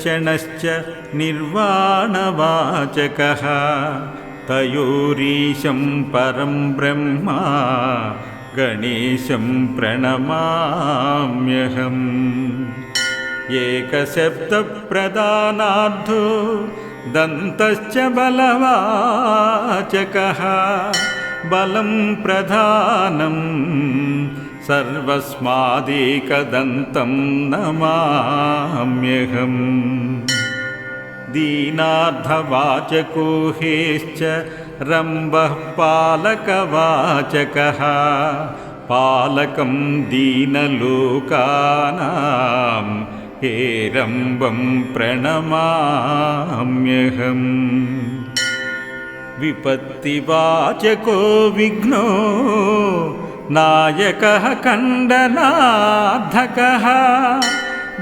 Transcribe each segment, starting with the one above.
गश्चनश्च निर्वाणवाचकः। तयोरीशं परं ब्रह्मा गणेशं प्रणमाम्यहम्। एकशब्दप्रदानार्धो दन्तश्च बलवाचकः। बलं प्रधानं सर्वस्मादेकदन्तं नमाम्यहम्। दीनार्धवाचको हेश्च रम्भः पालकवाचकः। पालकं दीनलोकानां हेरम्बं प्रणमाम्यहम्। विपत्तिवाचको विघ्नो नायकः कण्डनार्धकः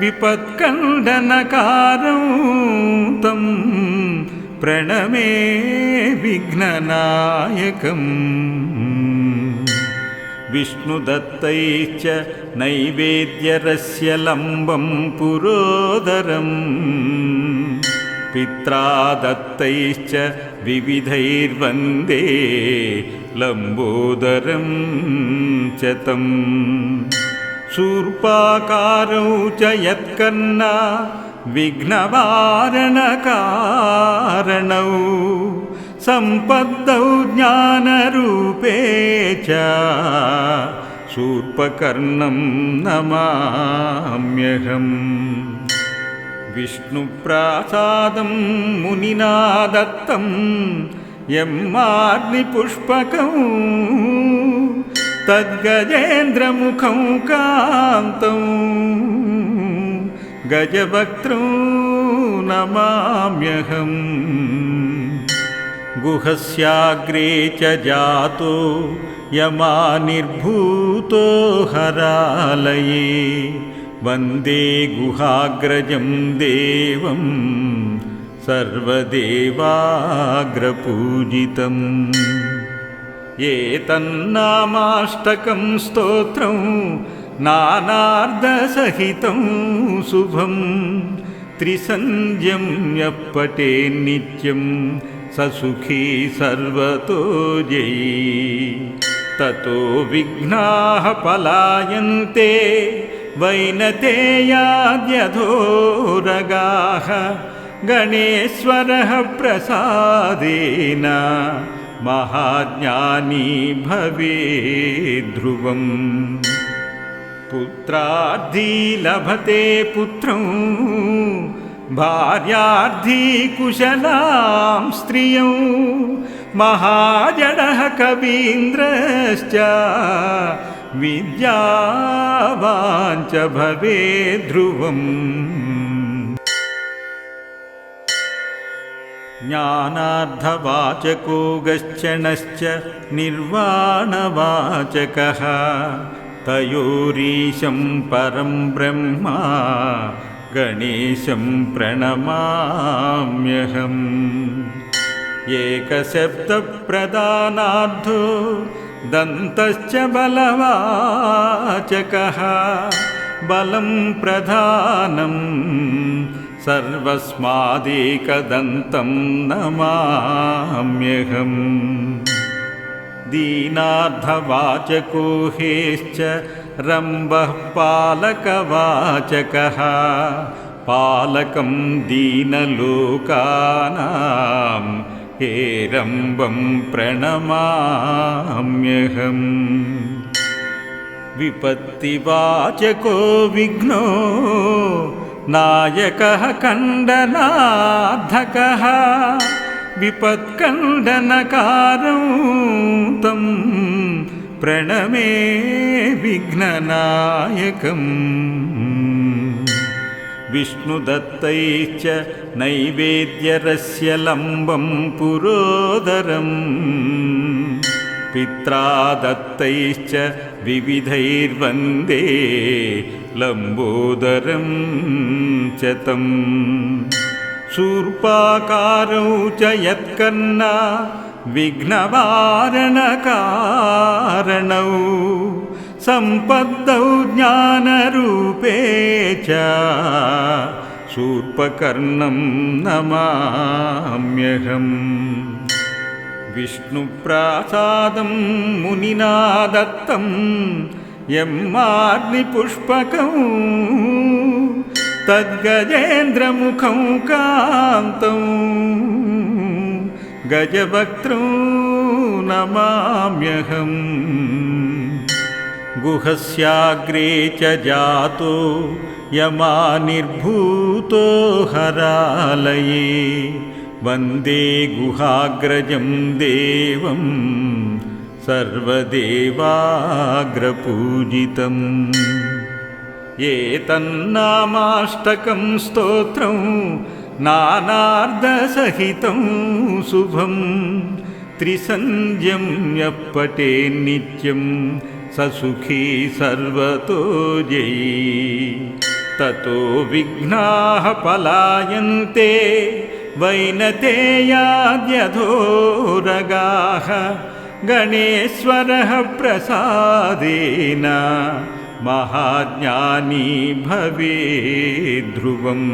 विपत्कण्डनकारं तं प्रणमे विघ्ननायकम्। विष्णुदत्तैश्च नैवेद्यरस्य लम्बं पुरोदरम्। पित्रा दत्तैश्च विविधैर्वन्दे लम्बोदरं च तम् शूर्पाकारौ च यत्कर्णा विघ्नवारणकारणौ। सम्पद्दौ ज्ञानरूपे च शूर्पकर्णं नमाम्यहम्। विष्णुप्रासादं मुनिना दत्तं यम्माग्निपुष्पकं तद्गजेन्द्रमुखं कान्तं। गजवक्त्रं नमाम्यहम् गुहस्याग्रे च जातो यमानिर्भूतो हरालये। वन्दे गुहाग्रजं देवं सर्वदेवाग्रपूजितम् एतन्नामाष्टकं स्तोत्रं नानार्धसहितं शुभं। त्रिसन्ध्यं यः पठेन्नित्यं स सुखी सर्वतो जयी। ततो विघ्नाः पलायन्ते वैनतेयाद्यधोरगाः गणेश्वरः प्रसादेन महाज्ञानी भवेद्ध्रुवम् पुत्रार्थी लभते पुत्रं भार्यार्थी कुशलां स्त्रियं महाजडः कवीन्द्रश्च विद्यावाञ्च भवेद्ध्रुवम् ज्ञानार्धवाचको गश्चनश्च निर्वाणवाचकः। तयोरीशं परं ब्रह्मा गणेशं प्रणमाम्यहम्। एकशब्दप्रदानार्धो दन्तश्च बलवाचकः। बलं प्रधानं सर्वस्मादेकदन्तं नमाम्यहम्। दीनार्धवाचको हेश्च रम्भः पालकवाचकः। पालकं दीनलोकानां हेरम्बं प्रणमाम्यहम्। विपत्तिवाचको विघ्नो नायकः कण्डनार्धकः विपत्कण्डनकारं तं प्रणमे विघ्ननायकम्। विष्णुदत्तैश्च नैवेद्यरस्य लम्बं पुरोदरम्। पित्रा दत्तैश्च विविधैर्वन्दे लम्बोदरं च तम् शूर्पाकारौ च यत्कर्णा विघ्नवारणकारणौ। सम्पद्दौ ज्ञानरूपे च शूर्पकर्णं नमाम्यहम्। विष्णुप्रासादं मुनिना दत्तं यम्माग्निपुष्पकं तद्गजेन्द्रमुखं कान्तं। गजवक्त्रं नमाम्यहम् गुहस्याग्रे च जातो यमानिर्भूतो हरालये। वन्दे गुहाग्रजं देवं सर्वदेवाग्रपूजितम् एतन्नामाष्टकं स्तोत्रं नानार्धसहितं शुभं। त्रिसन्ध्यं यः पठेन्नित्यं स सुखी सर्वतो जयी। ततो विघ्नाः पलायन्ते वैनतेयाद्यधोरगाः गणेश्वरः प्रसादेन महाज्ञानी भवेद्ध्रुवम्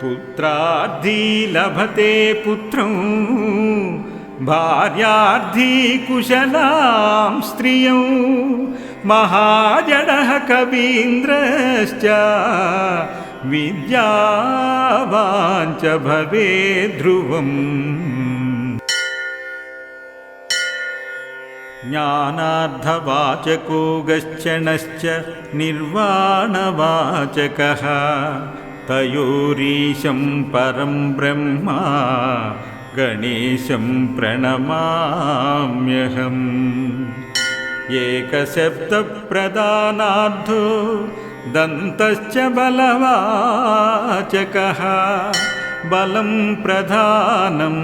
पुत्रार्थी लभते पुत्रं भार्यार्थी कुशलां स्त्रियं महाजडः कवीन्द्रश्च विद्यावाञ्च भवेद्ध्रुवम् ज्ञानार्धवाचको गश्चनश्च निर्वाणवाचकः। तयोरीशं परं ब्रह्मा गणेशं प्रणमाम्यहम्। एकशब्दप्रदानार्धो दन्तश्च बलवाचकः। बलं प्रधानं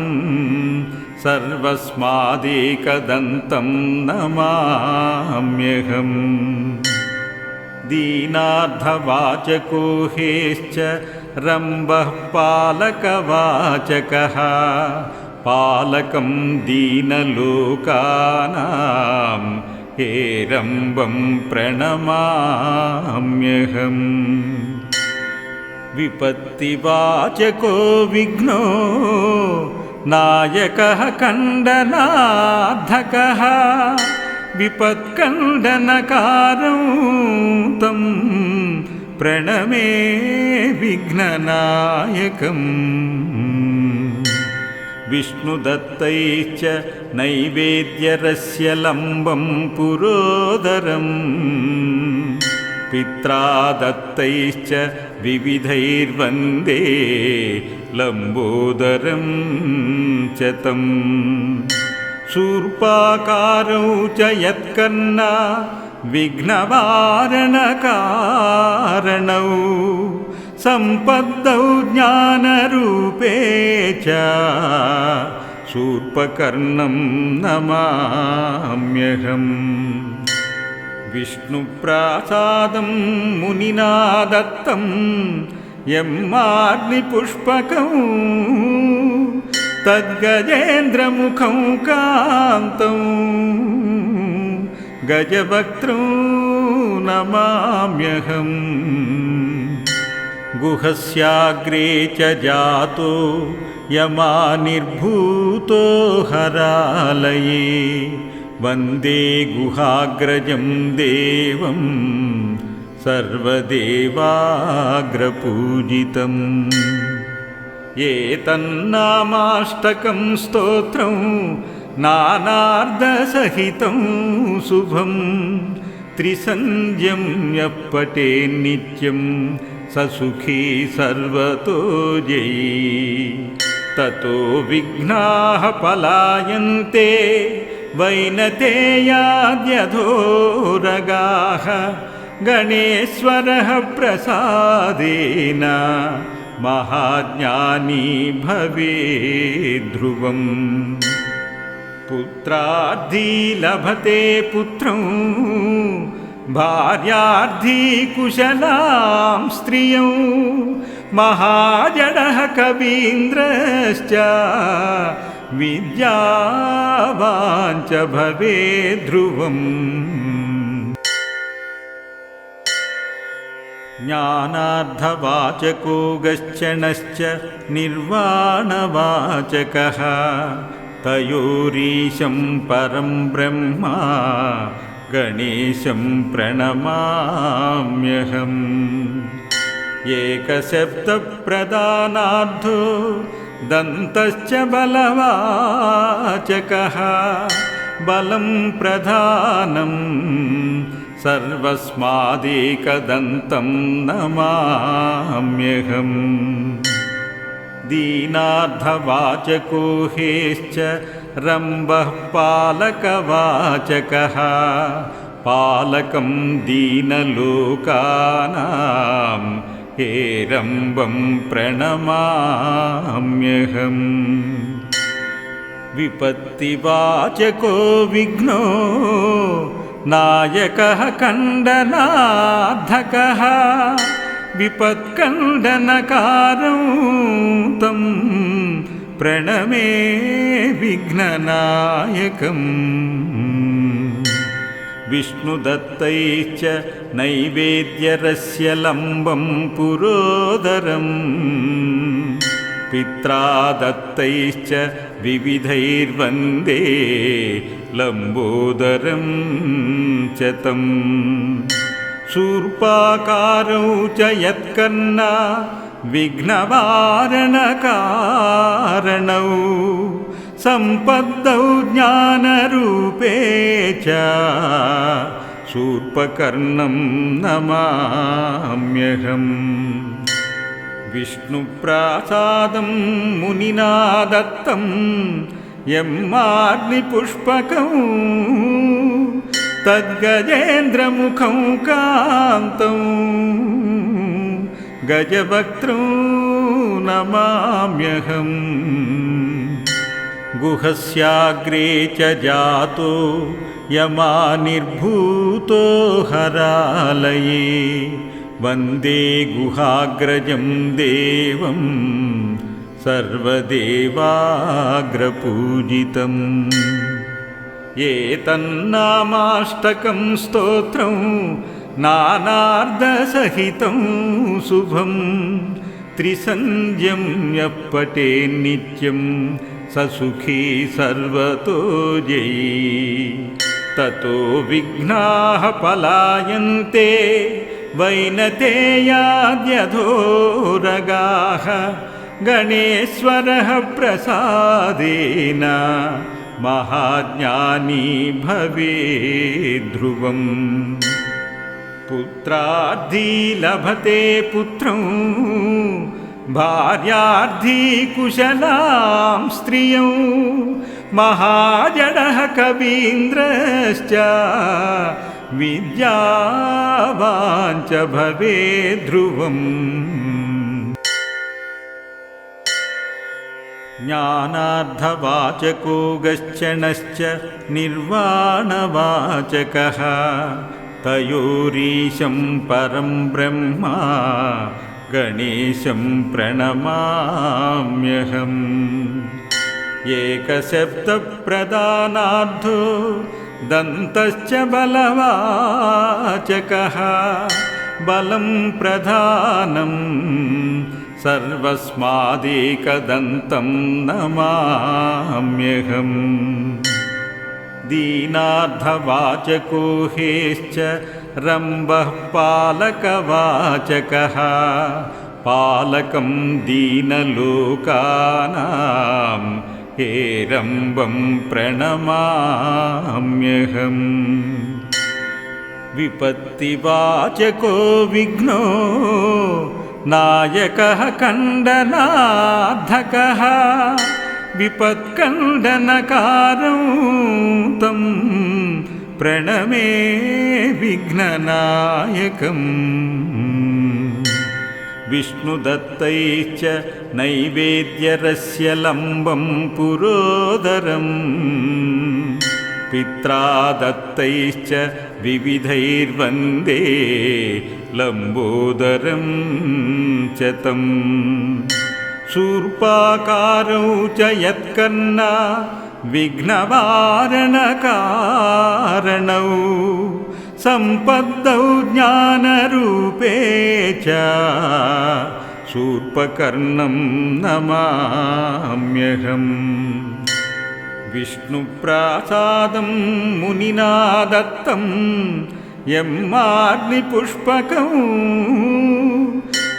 सर्वस्मादेकदन्तं नमाम्यहम्। दीनार्धवाचको हेश्च रम्भः पालकवाचकः। पालकं दीनलोकानां हेरम्बं प्रणमाम्यहम्। विपत्तिवाचको विघ्नो नायकः कण्डनाधकः विपत्कण्डनकारं प्रणमे विघ्ननायकम्। विष्णुदत्तैश्च नैवेद्यरस्य लम्बं पुरोदरम्। पित्रा दत्तैश्च विविधैर्वन्दे लम्बोदरं च तम् शूर्पाकारौ च यत्कर्णा विघ्नवारणकारणौ। सम्पद्दौ ज्ञानरूपे च शूर्पकर्णं नमाम्यहम्। विष्णुप्रासादं मुनिना दत्तं यम्माग्निपुष्पकं तद्गजेन्द्रमुखं कान्तं। गजवक्त्रं नमाम्यहम् गुहस्याग्रे च जातो यमानिर्भूतो हरालये। वन्दे गुहाग्रजं देवं सर्वदेवाग्रपूजितम्। एतन्नामाष्टकं स्तोत्रं नानार्धसहितं शुभं। त्रिसन्ध्यं यः पठेन्नित्यं स सुखी सर्वतो जयी। ततो विघ्नाः पलायन्ते वैनतेयाद्यधोरगाः गणेश्वरः प्रसादेन महाज्ञानी भवेद्ध्रुवम् पुत्रार्थी लभते पुत्रं भार्यार्थी कुशलां स्त्रियं महाजडः कवीन्द्रश्च विद्यावाञ्च भवेद्ध्रुवम् ज्ञानार्धवाचको गश्चनश्च निर्वाणवाचकः। तयोरीशं परं ब्रह्मा गणेशं प्रणमाम्यहम्। एकशब्दप्रदानार्धो दन्तश्च बलवाचकः। बलं प्रधानं सर्वस्मादेकदन्तं नमाम्यहम्। दीनार्धवाचको हेश्च रम्भः पालकवाचकः। पालकं दीनलोकानां हेरम्बं प्रणमाम्यहम्। विपत्तिवाचको विघ्नो नायकः कण्डनाधकः विपत्कण्डनकारं प्रणमे विघ्ननायकम्। विष्णुदत्तैश्च नैवेद्यरस्य लम्बं पुरोदरम् पित्रा दत्तैश्च विविधैर्वन्दे लम्बोदरं च तम् शूर्पाकारौ च यत्कर्णा विघ्नवारणकारणौ। सम्पद्दौ ज्ञानरूपे च शूर्पकर्णं नमाम्यहम् विष्णुप्रासादं मुनिना दत्तं यम्माग्निपुष्पकौ तद्गजेन्द्रमुखं कान्तौ गजवक्त्रौ नमाम्यहम् गुहस्याग्रे च जातो यमानिर्भूतो हरालये वन्दे गुहाग्रजं देवं सर्वदेवाग्रपूजितम्। एतन्नामाष्टकं स्तोत्रं नानार्धसहितं शुभं। त्रिसन्ध्यं यः पठेन्नित्यं स सुखी सर्वतो जयी। ततो विघ्नाः पलायन्ते वैनतेयाद्यधोरगाः गणेश्वरः प्रसादेन महाज्ञानी भवेद्ध्रुवम्। पुत्रार्थी लभते पुत्रं भार्यार्थी कुशलां स्त्रियौ महाजडः कवीन्द्रश्च विद्यावाञ्च भवेद्ध्रुवम् ज्ञानार्धवाचको गश्चनश्च निर्वाणवाचकः। तयोरीशं परं ब्रह्मा गणेशं प्रणमाम्यहम्। एकशब्दप्रदानार्धो दन्तश्च बलवाचकः। बलं प्रधानं सर्वस्मादेकदन्तं नमाम्यहम्। दीनार्धवाचको हेश्च रम्भः पालकवाचकः। पालकं दीनलोकानां हेरम्बं प्रणमाम्यहम्। विपत्तिवाचको विघ्नो नायकः कण्डनाधकः विपत्कण्डनकारं तं प्रणमे विघ्ननायकम् विष्णुदत्तैश्च नैवेद्यरस्य लम्बं पुरोदरम्। पित्रा दत्तैश्च विविधैर्वन्दे लम्बोदरं च तम्। शूर्पाकारौ च यत्कर्णा विघ्नवारणकारणौ सम्पद्दौ ज्ञानरूपे च शूर्पकर्णं नमाम्यहम्। विष्णुप्रासादं मुनिना दत्तं यम्माग्निपुष्पकौ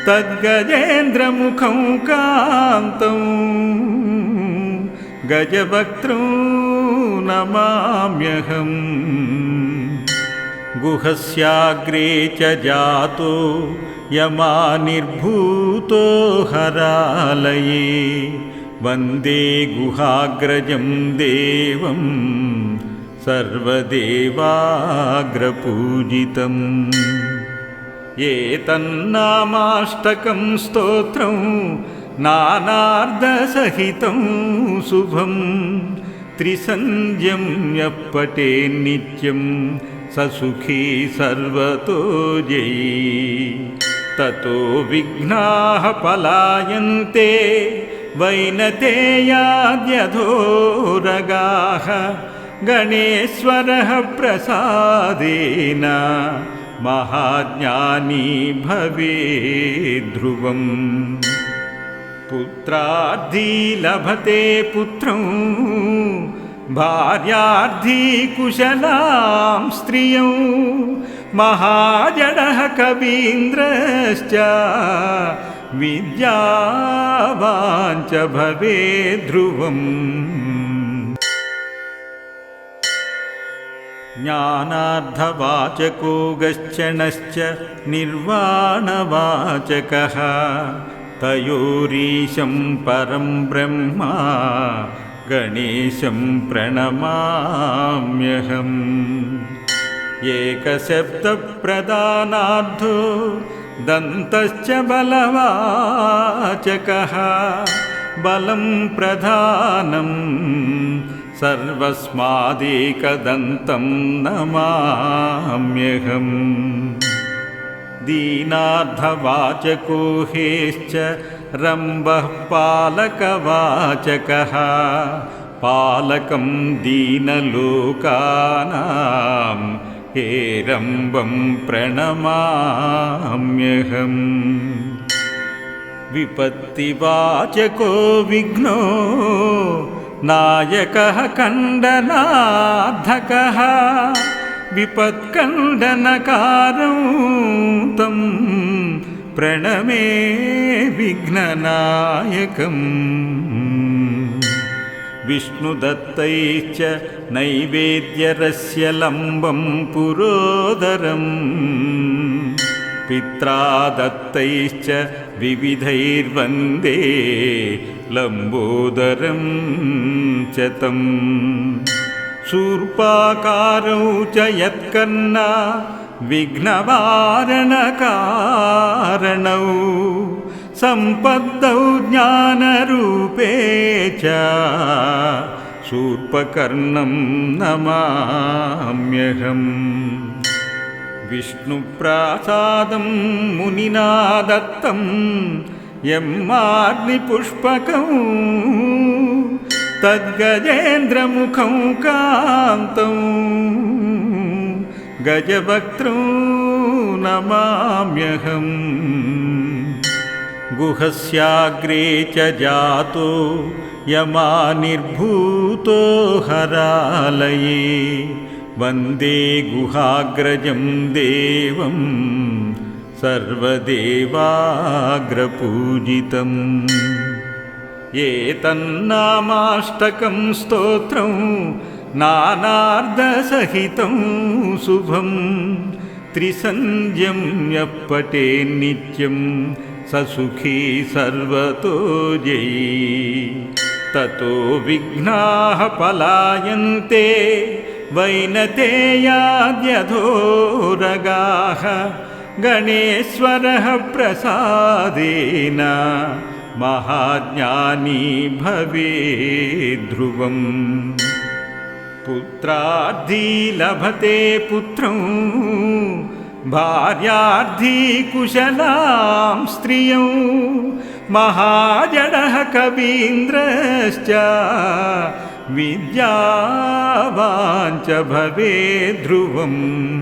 तद्गजेन्द्रमुखं कान्तौ गजवक्त्रौ नमाम्यहम् गुहस्याग्रे च जातो यमानिर्भूतो हरालये। वन्दे गुहाग्रजं देवं सर्वदेवाग्रपूजितम्। एतन्नामाष्टकं स्तोत्रं नानार्धसहितं शुभं त्रिसन्ध्यं यः पठेन्नित्यं सुखी सर्वतो जयी ततो विघ्नाः पलायन्ते वैनतेयाद्यधोरगाः गणेश्वरः प्रसादेन महाज्ञानी भवेद्ध्रुवम् पुत्रार्थी लभते पुत्रं भार्यार्थी कुशलां स्त्रियौ महाजडः कवीन्द्रश्च विद्यावाञ्च भवेद्ध्रुवम् ज्ञानार्धवाचको गश्चनश्च निर्वाणवाचकः तयोरीशं परं ब्रह्मा गणेशं प्रणमाम्यहम्। एकशब्दप्रदानार्धो दन्तश्च बलवाचकः। बलं प्रधानम् सर्वस्मादेकदन्तं नमाम्यहम्। दीनार्धवाचको हेश्च रम्भः पालकवाचकः। पालकं दीनलोकानां हेरम्बं प्रणमाम्यहम्। विपत्तिवाचको विघ्नो नायकः कण्डनाधकः विपत्कण्डनकारं तं प्रणमे विघ्ननायकम्। विष्णुदत्तैश्च नैवेद्यरस्य लम्बं पुरोदरम्। पित्रा दत्तैश्च विविधैर्वन्दे लम्बोदरं च तम्। शूर्पाकारौ च यत्कर्णा विघ्नवारणकारणौ सम्पद्दौ ज्ञानरूपे च शूर्पकर्णं नमाम्यहम्। विष्णुप्रासादं मुनिना दत्तं यम्माग्निपुष्पकौ तद्गजेन्द्रमुखं कान्तौ गजवक्त्रौ नमाम्यहम्। गुहस्याग्रे च जातो यमानिर्भूतो हरालये। वन्दे गुहाग्रजं देवं सर्वदेवाग्रपूजितम्। एतन्नामाष्टकं स्तोत्रं नानार्धसहितं शुभं त्रिसन्ध्यं यः पठेन्नित्यं स सुखी सर्वतो जयी ततो विघ्नाः पलायन्ते वैनतेयाद्यधोरगाः गणेश्वरः प्रसादेन महाज्ञानी भवेद्ध्रुवम् पुत्रार्थी लभते पुत्रं। भार्यार्थी कुशलां स्त्रियौ। महाजडः कवीन्द्रश्च। विद्यावाञ्च भवेद्ध्रुवम्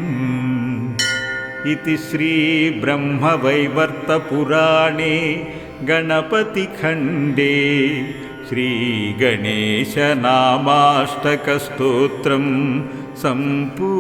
इति श्रीब्रह्मवैवर्तपुराणे गणपतिखण्डे श्रीगणेशनामाष्टकस्तोत्रं सम्पूर्णम्